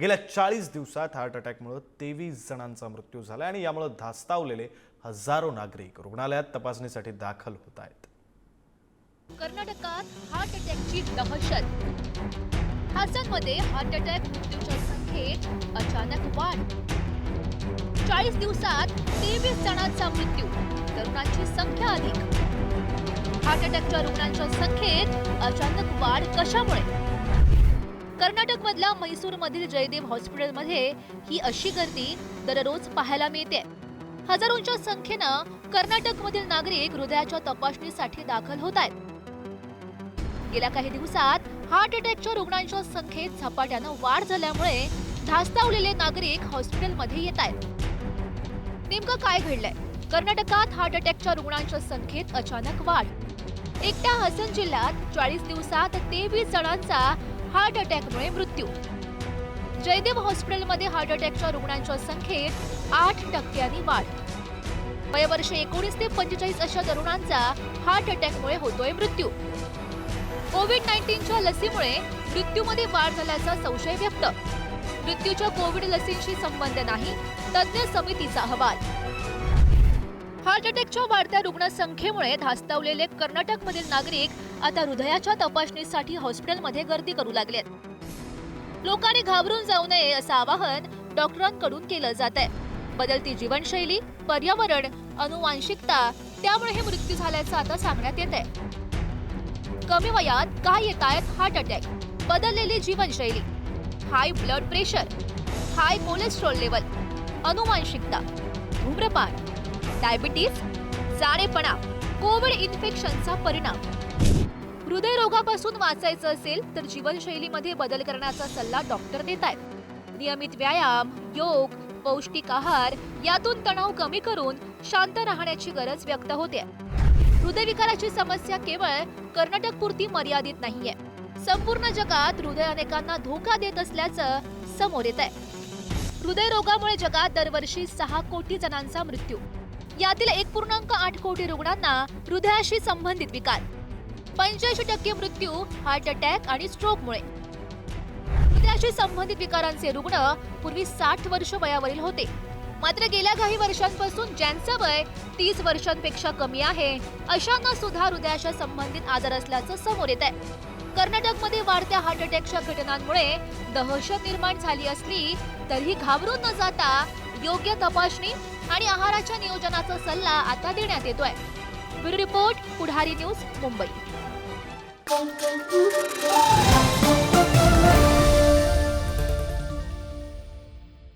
गेल्या चाळीस दिवसात हार्ट अटॅकमुळे तेवीस जणांचा मृत्यू झाला आणि यामुळे धास्तावलेले हजारो नागरिक रुग्णालयात तपासणीसाठी दाखल होत आहेत. कर्नाटकात हार्ट अटॅकची दहशत. हासांमध्ये हार्ट अटॅक मृत्यूच्या संख्येत अचानक वाढ. चाळीस दिवसात तेवीस जणांचा मृत्यू तरुणांची संख्या अधिक. हार्ट अटॅकच्या रुग्णांच्या संख्येत अचानक वाढ कशामुळे? कर्नाटक मधल्या मधील जयदेव हॉस्पिटलमध्ये ही अशी गर्दी दररोज पाहायला मिळते. हजारोंच्या संख्येनं कर्नाटक मधील नागरिक हृदयाच्या तपासणीसाठी दाखल होत आहेत. गेल्या काही दिवसात हार्ट अटॅकच्या रुग्णांच्या संख्येत झपाट्यानं वाढ झाल्यामुळे धास्तावलेले नागरिक हॉस्पिटलमध्ये येत आहेत. नेमकं काय घडलंय? कर्नाटकात हार्ट अटॅकच्या रुग्णांच्या संख्येत अचानक वाढ. एकट्या हसन जिल्ह्यात चाळीस दिवसात तेवीस जणांचा हार्ट अटॅकमुळे मृत्यू. जयदेव हॉस्पिटलमध्ये हार्ट अटॅकच्या रुग्णांच्या संख्येत आठ टक्क्यांनी वाढ. वयवर्ष एकोणीस ते पंचेचाळीस अशा तरुणांचा हार्ट अटॅकमुळे होतोय मृत्यू. कोविड नाईन्टीनच्या लसीमुळे मृत्यूमध्ये वाढ झाल्याचा संशय व्यक्त. मृत्यूच्या कोविड लसींशी संबंध नाही तज्ज्ञ समितीचा अहवाल. हार्ट अटॅकच्या वाढत्या रुग्णसंख्येमुळे धास्तावलेले कर्नाटकमधील नागरिक आता हृदयाच्या तपासणीसाठी हॉस्पिटलमध्ये गर्दी करू लागलेत. लोकांनी घाबरून जाऊ नये असं आवाहन डॉक्टरांकडून केलं जात आहे बदलती जीवनशैली पर्यावरण अनुवांशिकता त्यामुळे हे मृत्यू झाल्याचं आता सांगण्यात येत आहे कमी वयात काय येत आहेत हार्ट अटॅक? बदललेली जीवनशैली. High blood pressure. High cholesterol level. अनुवांशिकता. धूम्रपान. डायबिटीस जाडेपणा कोविड इन्फेक्शनचा परिणाम. हृदयरोगापासून वाचायचं असेल तर जीवनशैलीमध्ये बदल करण्याचा सल्ला डॉक्टर देत आहेत नियमित व्यायाम योग पौष्टिक आहार यातून तणाव कमी करून शांत राहण्याची गरज व्यक्त होते. हृदयविकाराची समस्या केवळ कर्नाटक पुरती मर्यादित नाहीये. संपूर्ण जगात हृदय अनेकांना धोका देत असल्याचं समोर येत आहे हृदयरोगामुळे जगात दरवर्षी सहा कोटी जणांचा मृत्यू. यातील एक पूर्णांक आठ कोटी रुग्णांना हृदयाशी संबंधित विकार. पंच्याऐंशी टक्के मृत्यू हार्ट अटॅक आणि स्ट्रोकमुळे. हृदयाशी संबंधित विकारांचे रुग्ण पूर्वी साठ वर्ष वयावरील होते. मात्र गेल्या काही वर्षांपासून ज्यांचं वय तीस वर्षांपेक्षा कमी आहे अशांना सुद्धा हृदयाशी संबंधित आजार असल्याचं समोर येत आहे कर्नाटकमध्ये वाढत्या हार्ट अटॅकच्या घटनांमुळे दहशत निर्माण झाली असली तरीही घाबरून न जाता योग्य तपासणी आणि आहाराच्या नियोजनाचा सल्ला आता देण्यात येतोय. Bureau report Pudhari news Mumbai.